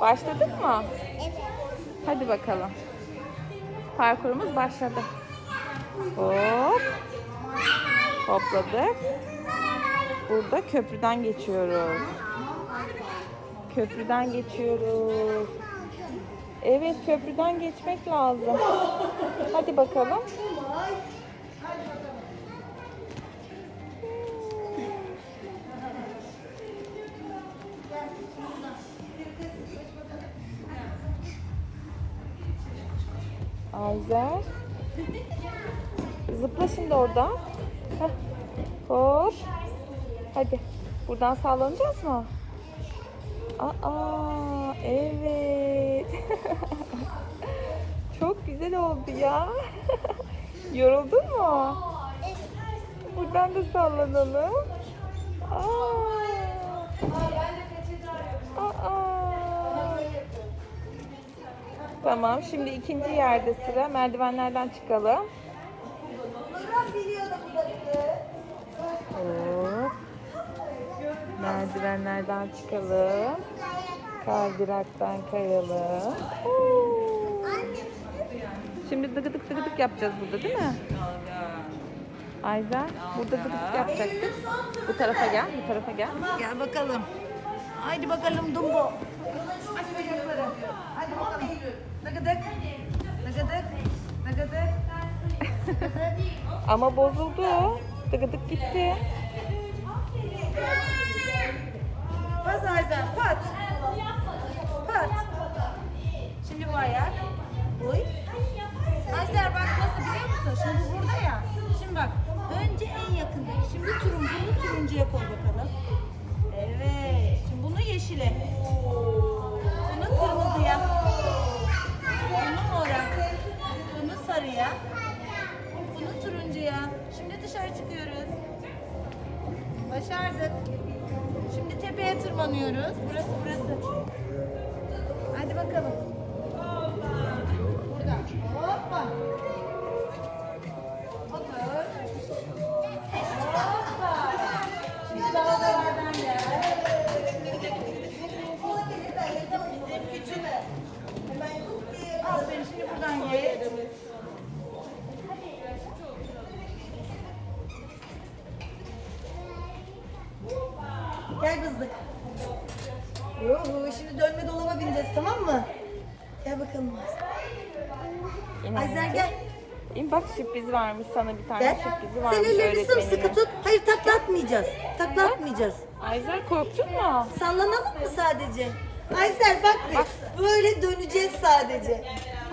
Başladık mı? Evet. Hadi bakalım. Parkurumuz başladı. Hop. Hopladık. Burada köprüden geçiyoruz. Köprüden geçiyoruz. Evet köprüden geçmek lazım. Hadi bakalım. Ayzer. Zıpla şimdi orada. Heh. Hop. Hadi. Buradan sallanacağız mı? Aa, evet. Çok güzel oldu ya. Yoruldun mu? Buradan da sallanalım. Aa. Aa. Tamam, şimdi ikinci yerde sıra. Merdivenlerden çıkalım. Hop. Merdivenlerden çıkalım. Kaydıraktan kayalım. Oo. Şimdi dıgıdık dıgıdık yapacağız burada değil mi? Ayza, burada dıgıdık yapacaktık. Bu tarafa gel, bu tarafa gel. Gel bakalım. Haydi bakalım Dumbo. Hadi bakalım. Dıgıdık. Dıgıdık. Dıgıdık. Ama bozuldu. Dıgıdık gitti. Bas Ayzen. Pat. Pat. Şimdi bu ayak. Uy. Ayzer bak nasıl biliyor musun? Şimdi bu burada ya. Şimdi bak. Önce en yakındaki. Şimdi turuncu, bunu turuncuya koy bakalım. Evet. Şimdi bunu yeşile. Dışarı çıkıyoruz. Başardık. Şimdi tepeye tırmanıyoruz. Burası burası. Hadi bakalım. Burada. Hoppa. Gel kızlık. Yuhu, şimdi dönme dolaba bineceğiz tamam mı? Gel bakalım anneciğim. gel. İn bak sürpriz varmış sana bir tane Gel. sürprizi varmış Sen ellerini sımsıkı öğretmeninin. tut. Hayır takla atmayacağız. Takla atmayacağız. Ayzer korktun mu? Sallanalım mı sadece? Ayzer bak bir. Böyle döneceğiz sadece.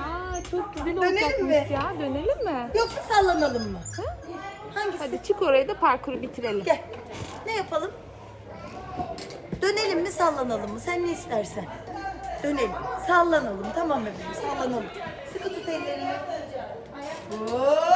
Aa çok güzel Dönelim olacakmış mi? ya. Dönelim mi? Yoksa sallanalım mı? Ha? Hangisi? Hadi çık oraya da parkuru bitirelim. Gel. Ne yapalım? Dönelim mi sallanalım mı? Sen ne istersen. Dönelim. Sallanalım. Tamam bebeğim sallanalım. Sıkı tut ellerini. Hop.